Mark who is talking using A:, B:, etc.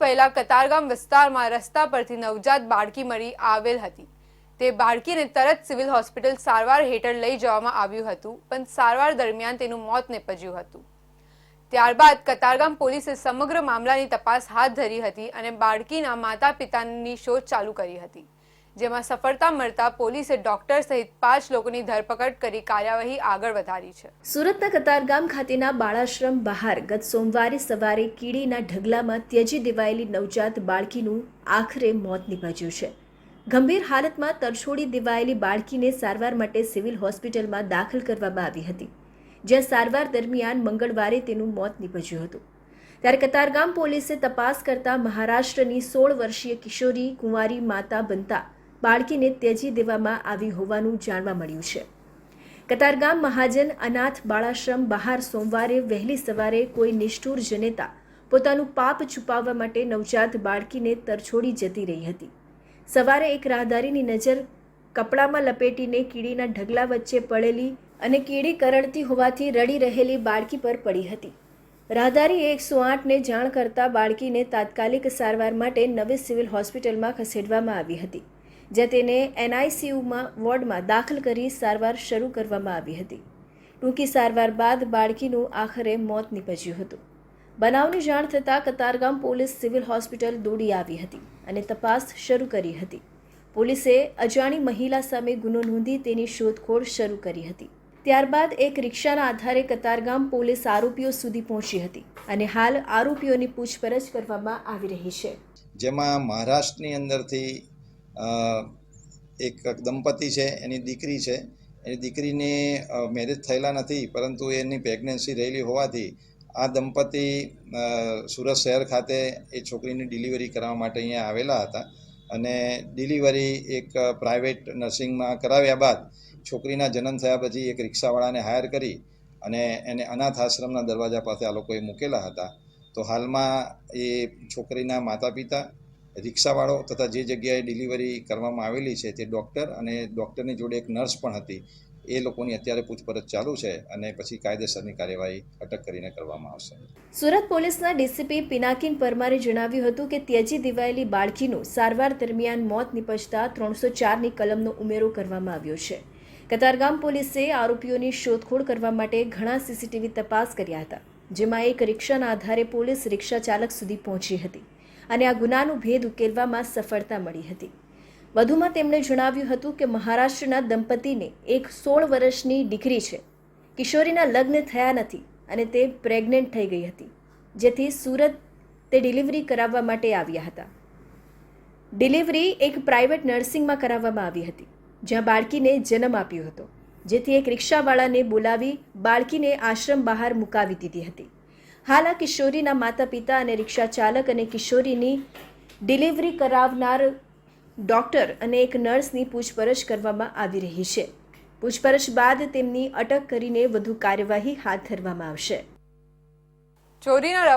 A: પહેલા કતારગામ વિસ્તારમાં રસ્તા પરથી નવજાત બાળકી મળી આવેલ હતી. તે બાળકીને તરત સિવિલ હોસ્પિટલ સારવાર હેઠળ લઈ જવામાં આવ્યું હતું, પણ સારવાર દરમિયાન તેનું મોત નીપજ્યું હતું. ત્યારબાદ કતારગામ પોલીસે સમગ્ર મામલાની તપાસ હાથ ધરી હતી અને બાળકીના માતા પિતાની શોધ ચાલુ કરી હતી. જેમાં સફળતા મળતા પોલીસે ડોક્ટર સહિત પાંચ લોકોની ધરપકડ કરી કાર્યવાહી આગળ વધારી છે.
B: સુરતના કતારગામ ખાતેના બાળાશ્રમ બહાર ગત સોમવારે સવારે કીડીના ઢગલામાં ત્યજી દેવાયેલી નવજાત બાળકીનું આખરે મોત નિપજ્યું છે. ગંભીર હાલતમાં તરછોડી દેવાયેલી બાળકીને સારવાર માટે સિવિલ હોસ્પિટલમાં દાખલ કરવામાં આવી હતી, જ્યાં સારવાર દરમિયાન મંગળવારે તેનું મોત નિપજ્યું હતું. ત્યારે કતારગામ પોલીસે તપાસ કરતા મહારાષ્ટ્રની સોળ વર્ષીય કિશોરી કુંવારી માતા બનતા બાળકીને ત્યજી દેવામાં આવી હોવાનું જાણવા મળ્યું છે. કતારગામ મહાજન અનાથ બાળાશ્રમ બહાર સોમવારે વહેલી સવારે કોઈ નિષ્ઠુર જનેતા પોતાનું પાપ છુપાવવા માટે નવજાત બાળકીને તરછોડી જતી રહી હતી. સવારે એક રાહદારીની નજર કપડામાં લપેટીને કીડીના ઢગલા વચ્ચે પડેલી અને કીડી કરડતી હોવાથી રડી રહેલી બાળકી પર પડી હતી. રાહદારીએ એકસો આઠને જાણ કરતા બાળકીને તાત્કાલિક સારવાર માટે નવી સિવિલ હોસ્પિટલમાં ખસેડવામાં આવી હતી. જ્યાં તેને એનઆઈસીયુમાં વોર્ડમાં દાખલ કરી સારવાર શરૂ કરવામાં આવી હતી. ટૂંકી સારવાર બાદ બાળકીનું આખરે મોત નીપજ્યું હતું. બનાવની જાણ થતાં કતારગામ પોલીસ સિવિલ હોસ્પિટલ દોડી આવી હતી અને તપાસ શરૂ કરી હતી. પોલીસે અજાણી મહિલા સામે ગુનો નોંધી તેની શોધખોળ શરૂ કરી હતી. ત્યારબાદ એક રિક્ષાના આધારે કતારગામ પોલીસ આરોપીઓ સુધી પહોંચી હતી અને હાલ આરોપીઓની પૂછપરછ કરવામાં આવી રહી છે.
C: જેમાં મહારાષ્ટ્રની અંદરથી એક દંપતી છે, એની દીકરી છે. એની દીકરીને મેરેજ થયેલા નથી, પરંતુ એની પ્રેગ્નન્સી રહેલી હોવાથી આ દંપતી સુરત શહેર ખાતે એ છોકરીની ડિલિવરી કરાવવા માટે અહીંયા આવેલા હતા. અને ડિલિવરી એક પ્રાઇવેટ નર્સિંગમાં કરાવ્યા બાદ છોકરીના જન્મ થયા પછી એક રિક્ષાવાળાને હાયર કરી અને એને અનાથ આશ્રમના દરવાજા પાસે આ લોકોએ મૂકેલા હતા. તો હાલમાં એ છોકરીના માતા પિતા રિક્ષાવાળો તથા જે જગ્યાએ ડિલિવરી કરવામાં આવેલી છે તે ડૉક્ટર અને ડૉક્ટરની જોડે એક નર્સ પણ હતી. એ લોકોની અત્યારે પૂછપરછ ચાલુ છે અને પછી કાયદેસરની કાર્યવાહી અટક કરીને કરવામાં આવશે.
B: સુરત પોલીસના ડીસીપી પિનાકિન પરમારે જણાવ્યું હતું કે ત્યજી દિવાયેલી બાળકીનું સારવાર દરમિયાન મોત નિપજતા ત્રણસો ચારની કલમનો ઉમેરો કરવામાં આવ્યો છે. કતારગામ પોલીસે આરોપીઓની શોધખોળ કરવા માટે ઘણા સીસીટીવી તપાસ કર્યા હતા, જેમાં એક રિક્ષાના આધારે પોલીસ રિક્ષા ચાલક સુધી પહોંચી હતી. અને આ ગુનાનો ભેદ ઉકેલવામાં સફળતા મળી હતી. વધુમાં તેમણે જણાવ્યું હતું કે મહારાષ્ટ્રના દંપતીને એક સોળ વર્ષની દીકરી છે. કિશોરીના લગ્ન થયા નથી અને તે પ્રેગ્નન્ટ થઈ ગઈ હતી. જેથી સુરત તે ડિલિવરી કરાવવા માટે આવ્યા હતા. ડિલિવરી એક પ્રાઇવેટ નર્સિંગમાં કરાવવામાં આવી હતી, જ્યાં બાળકીને જન્મ આપ્યો હતો. જેથી એક રિક્ષાવાળાને બોલાવી બાળકીને આશ્રમ બહાર મુકાવી દીધી હતી. હાલ આ કિશોરીના માતા પિતા અને રિક્ષા ચાલક અને કિશોરીની ડિલિવરી કરાવનાર ડોક્ટર અને એક નર્સની પૂછપરછ કરવામાં આવી રહી છે. પૂછપરછ બાદ તેમની અટક કરીને વધુ કાર્યવાહી હાથ ધરવામાં આવશે.
A: ચોરીના